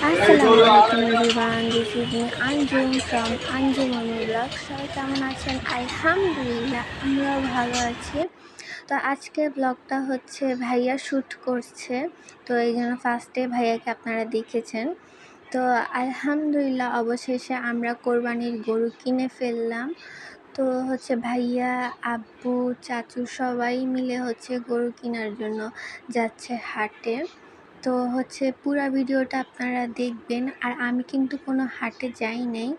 আসসালামু আলাইকুম everyone this me Anjum from Anjum blog সবাই কেমন আছেন? আলহামদুলিল্লাহ, আমরাও ভালো আছি। তো আজকে ব্লগটা হচ্ছে ভাইয়া শ্যুট করছে। তো এই জন্য ফার্স্টে ভাইয়াকে আপনারা দেখেছেন। তো আলহামদুলিল্লাহ, অবশেষে আমরা কোরবানির গরু কিনে ফেললাম। তো হচ্ছে ভাইয়া, আব্বু, চাচু সবাই মিলে হচ্ছে গরু কেনার জন্য যাচ্ছে হাটে। তো হচ্ছে পুরা ভিডিওটা আপনারা দেখবেন। আর আমি কিন্তু কোনো হাটে যাই নাই।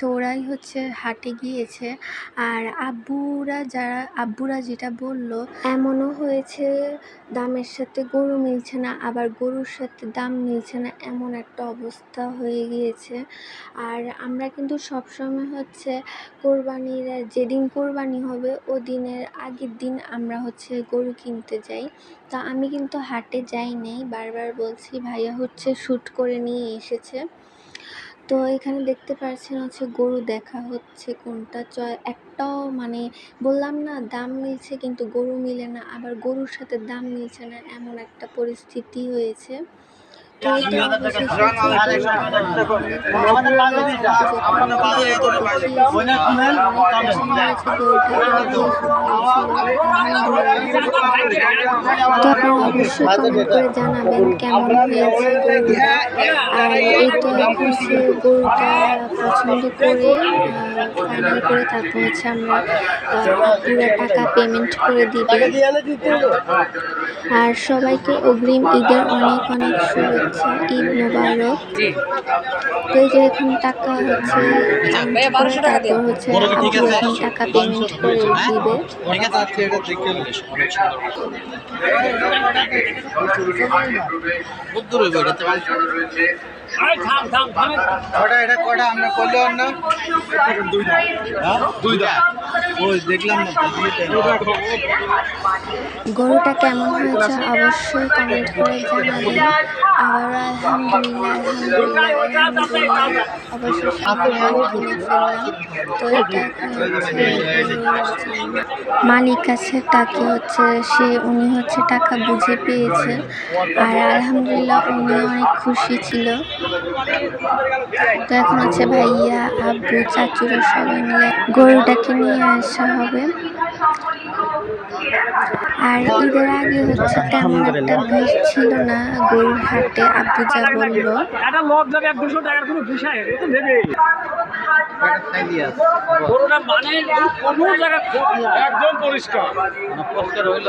তো ওরাই হচ্ছে হাটে গিয়েছে। আর আব্বুরা যারা, আব্বুরা যেটা বলল, এমনও হয়েছে, দামের সাথে গরু মিলছে না, আবার গরুর সাথে দাম মিলছে না, এমন একটা অবস্থা হয়ে গিয়েছে। আর আমরা কিন্তু সবসময় হচ্ছে কোরবানির, যেদিন কোরবানি হবে ও দিনের আগের দিন আমরা হচ্ছে গরু কিনতে যাই। তা আমি কিন্তু হাটে যাই নাই, বারবার বলছি, ভাইয়া হচ্ছে শ্যুট করে নিয়ে এসেছে। তো এখানে দেখতে পারছেন হচ্ছে গরু দেখা হচ্ছে কোনটা চয় একটাও মানে বললাম না দাম মিলছে কিন্তু গরু মিলে না, আবার গরুর সাথে দাম মিলছে না, এমন একটা পরিস্থিতি হয়েছে। অবশ্যই করে জানাবেন কেমন হয়েছে আর পছন্দ করে করে তারপর হচ্ছে আমরা পুরো টাকা পেমেন্ট করে আর সবাইকে অগ্রিম ঈদের অনেক অনেক শুভেচ্ছা। ঈদ মোবারক তো এই যে এখন টাকা হচ্ছে তারপর হচ্ছে এখন টাকা পেমেন্ট করে দিবে ঠিক আছে আজকে এটা দেখে নিস অনেক সুন্দর কটা এটা কটা? আমরা করলে না? দুইটা। হ্যাঁ ওই দেখলাম না গরুটা কেমন হয়েছে অবশ্যই কমেন্ট করে জানাবেন। আবার আলহামদুলিল্লাহ। মালিক আছে তাকে হচ্ছে সে উনি হচ্ছে টাকা বুঝে পেয়েছে। আর আলহামদুলিল্লাহ উনি অনেক খুশি ছিল। তো এখন হচ্ছে ভাইয়া আব্বু চাচুরা সবাই মিলে গরুটাকে নিয়ে আসা হবে। আর ঈদের আগে হচ্ছে তেমন একটা ভিড় ছিল না গরুর হাটে আব্বু যা বলল। মানে কোনো জায়গায় একদম পরিষ্কার। হইল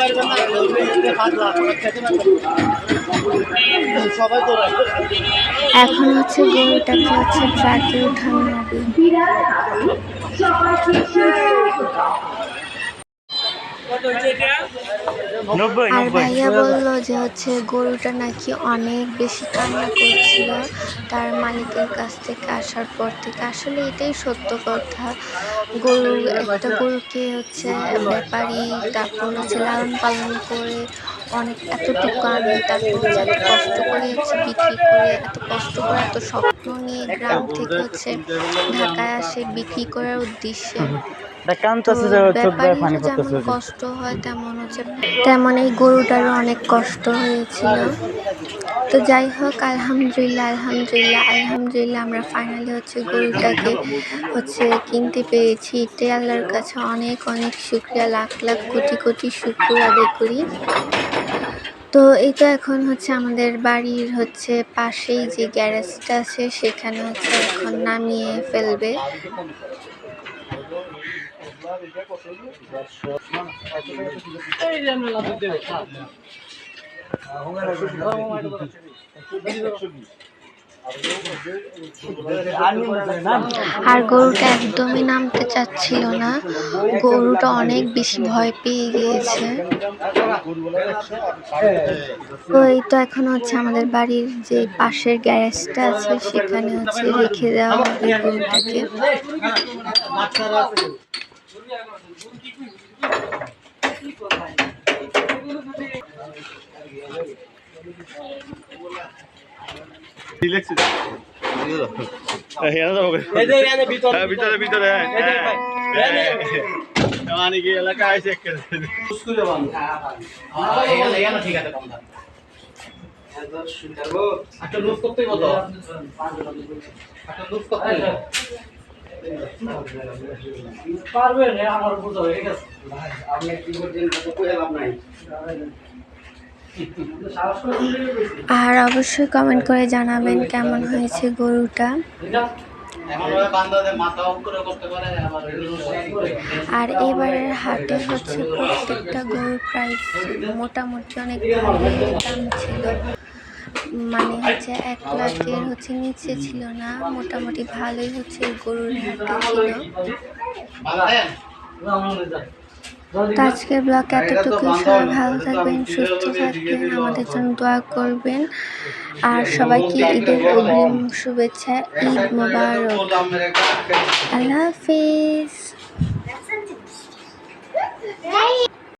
পারবেন না পাঁচ লাখ খেতে পারবেন সবাই তো এখন হচ্ছে গরুটাকে হচ্ছে ট্রাকে উঠানো হবে আর ভাইয়া বলল যে হচ্ছে গরুটা নাকি অনেক বেশি কান্না করছিল তার মালিকের কাছ থেকে আসার পর থেকে। আসলে এটাই সত্য কথা। গরু একটা গরুকে হচ্ছে ব্যাপারী তারপর হচ্ছে লালন পালন করে অনেক এতটুকু আনে তারপর হচ্ছে এত কষ্ট করে হচ্ছে বিক্রি করে এত কষ্ট করে এত স্বপ্ন নিয়ে গ্রাম থেকে হচ্ছে ঢাকায় আসে বিক্রি করার উদ্দেশ্যে। যেমন কষ্ট হয় তেমন হচ্ছে তেমন এই গরুটারও অনেক কষ্ট হয়েছিল। তো যাই হোক আলহামদুলিল্লাহ আলহামদুলিল্লাহ আলহামদুলিল্লাহ আমরা ফাইনালি হচ্ছে গরুটাকে হচ্ছে কিনতে পেরেছি। এটাই আল্লাহর কাছে অনেক অনেক শুক্রিয়া লাখ লাখ কোটি কোটি শুক্র আদায় করি। তো এই তো এখন হচ্ছে আমাদের বাড়ির হচ্ছে পাশেই যে গ্যারেজটা আছে সেখানে হচ্ছে এখন নামিয়ে ফেলবে। আর গরুটা একদমই নামতে চাচ্ছিল না। গরুটা অনেক বেশি ভয় পেয়ে গিয়েছে। তো তো এখন হচ্ছে আমাদের বাড়ির যে পাশের গ্যারেজটা আছে, সেখানে হচ্ছে রেখে দেওয়া হবে গরুটাকে। হ্যাঁ, ভিতরে ভিতরে হ্যাঁ, হ্যাঁ, হ্যাঁ। মানে কি এলাকায় আছে পারবেন আমার বুঝা হয়ে গেছে সাহস করে দিলে বেশি। আর অবশ্যই কমেন্ট করে জানাবেন কেমন হয়েছে গরুটা। আর এবারের হাটে হচ্ছে প্রত্যেকটা গরুর প্রাইস মোটামুটি অনেক দাম ছিল। মানে হচ্ছে এক লাখের হচ্ছে নিচে ছিল না, মোটামুটি ভালোই হচ্ছে গরুর হাটে ছিল। তো আজকের ব্লগ এতটুকু সবাই ভালো থাকবেন, সুস্থ থাকবেন, আমাদের জন্য দোয়া করবেন। আর সবাইকে ঈদের অগ্রিম শুভেচ্ছা, ঈদ মোবার আল্লাহ হাফিজ।